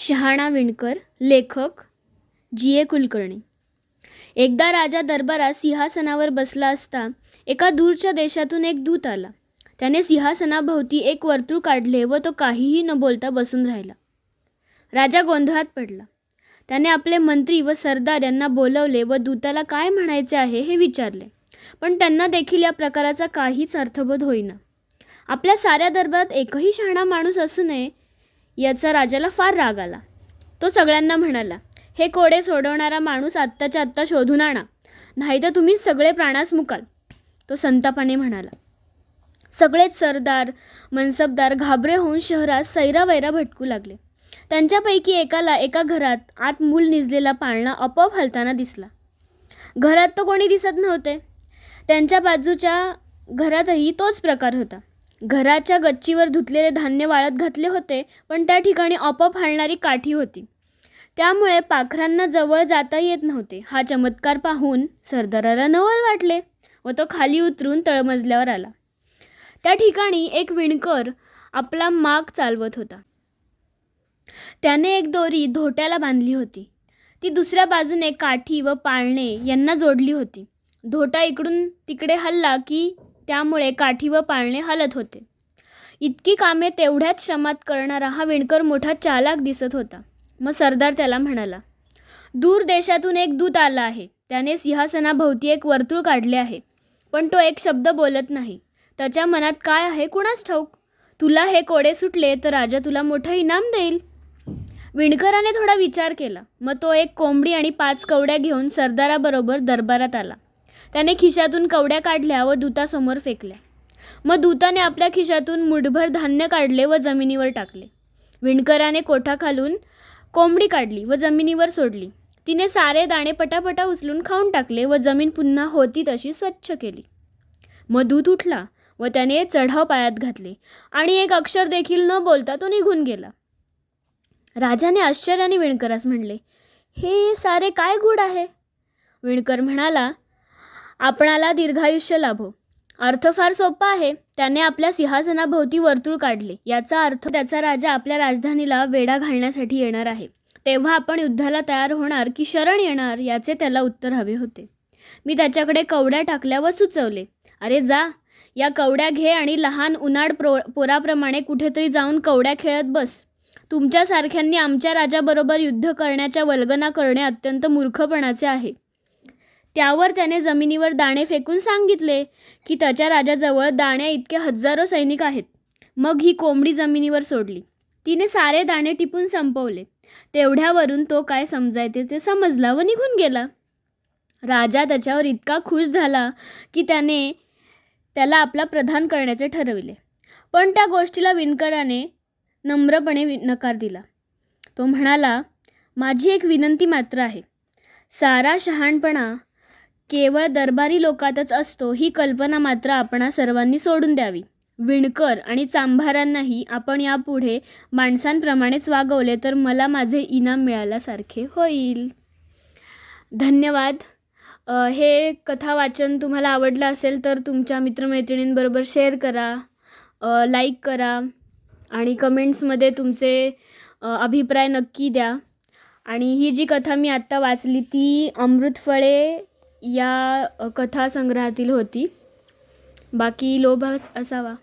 शहाणा विणकर लेखक जी ए कुलकर्णी. एकदा राजा दरबारात सिंहासनावर बसला असता एका दूरच्या देशातून एक दूत आला. त्याने सिंहासनाभोवती एक वर्तुळ काढले व तो काहीही न बोलता बसून राहिला. राजा गोंधळात पडला. त्याने आपले मंत्री व सरदार यांना बोलवले व दूताला काय म्हणायचे आहे हे विचारले. पण त्यांना देखील या प्रकाराचा काहीच अर्थबोध होईना. आपल्या साऱ्या दरबारात एकही शहाणा माणूस असू नये याचा राजाला फार राग आला. तो सगळ्यांना म्हणाला हे कोडे सोडवणारा माणूस आत्ताच्या आत्ता शोधून आणा नाहीतर तुम्ही सगळे प्राणास मुकाल. तो संतापाने म्हणाला सगळेच सरदार मनसबदार घाबरे होऊन शहरात सैरावैरा भटकू लागले. त्यांच्यापैकी एकाला एका घरात आत मूल निजलेला पाळणा आपोआप हलताना दिसला. घरात तर कोणी दिसत नव्हते. त्यांच्या बाजूच्या घरातही तोच प्रकार होता. घराच्या गच्चीवर धुतलेले धान्य वाळत घातले होते पण त्या ठिकाणी आपोआप हालणारी काठी होती. त्यामुळे पाखरांना जवळ जाता येत नव्हते. हा चमत्कार पाहून सरदाराला नवल वाटले व तो खाली उतरून तळमजल्यावर आला. त्या ठिकाणी एक विणकर आपला माग चालवत होता. त्याने एक दोरी धोट्याला बांधली होती. ती दुसऱ्या बाजूने काठी व पाळणे यांना जोडली होती. धोटा इकडून तिकडे हल्ला की त्यामुळे काठी व पाळणे हलत होते. इतकी कामे तेवढ्याच श्रमात करणारा हा विणकर मोठा चालाक दिसत होता. मग सरदार त्याला म्हणाला दूर देशातून एक दूत आला आहे. त्याने सिंहासनाभोवती एक वर्तुळ काढले आहे. पण तो एक शब्द बोलत नाही. त्याच्या मनात काय आहे कुणास ठाऊक? तुला हे कोडे सुटले तर राजा तुला मोठं इनाम देईल. विणकराने थोडा विचार केला. मग तो एक कोंबडी आणि पाच कवड्या घेऊन सरदाराबरोबर दरबारात आला. त्याने खिशातून कवड्या काढल्या व दूतासमोर फेकल्या. मग दूताने आपल्या खिशातून मुठभर धान्य काढले व जमिनीवर टाकले. विणकराने कोठा खालून कोंबडी काढली व जमिनीवर सोडली. तिने सारे दाणे पटापटा उचलून खाऊन टाकले व जमीन पुन्हा होती तशी स्वच्छ केली. मग दूत उठला व त्याने चढाव पायात घातले आणि एक अक्षर देखील न बोलता तो निघून गेला. राजाने आश्चर्याने विणकरास म्हणले हे सारे काय गूढ आहे? विणकर म्हणाला आपणाला दीर्घायुष्य लाभो. अर्थ फार सोपा आहे. त्याने आपल्या सिंहासनाभोवती वर्तुळ काढले. याचा अर्थ त्याचा राजा आपल्या राजधानीला वेढा घालण्यासाठी येणार आहे. तेव्हा आपण युद्धाला तयार होणार की शरण येणार याचे त्याला उत्तर हवे होते. मी त्याच्याकडे कवड्या टाकल्या व सुचवले. अरे जा या कवड्या घे आणि लहान उन्हाळ प्रो पोराप्रमाणे कुठेतरी जाऊन कवड्या खेळत बस. तुमच्यासारख्यांनी आमच्या राजाबरोबर युद्ध करण्याच्या वल्गना करणे अत्यंत मूर्खपणाचे आहे. त्यावर त्याने जमिनीवर दाणे फेकून सांगितले की त्याच्या राजाजवळ दाण्या इतके हजारो सैनिक आहेत. मग ही कोंबडी जमिनीवर सोडली. तिने सारे दाणे टिपून संपवले. तेवढ्यावरून तो काय समजायचे ते समजला व निघून गेला. राजा त्याच्यावर इतका खुश झाला की त्याने त्याला आपला प्रधान करण्याचे ठरविले. पण त्या गोष्टीला विणकराने नम्रपणे वि नकार दिला. तो म्हणाला माझी एक विनंती मात्र आहे. सारा शहाणपणा केवळ दरबारी लोकातच असतो ही कल्पना मात्र आपणा सर्वांनी सोडून द्यावी. विणकर आणि चांभारांनाही आपण यापुढे माणसांप्रमाणेच वागवले तर मला माझे इनाम मिळाल्यासारखे होईल. धन्यवाद. हे कथा वाचन तुम्हाला आवडलं असेल तर तुमच्या मित्रमैत्रिणींबरोबर शेअर करा लाईक करा आणि कमेंट्समध्ये तुमचे अभिप्राय नक्की द्या. आणि ही जी कथा मी आत्ता वाचली ती अमृतफळे या कथासंग्रहातील होती. बाकी लोभ असावा.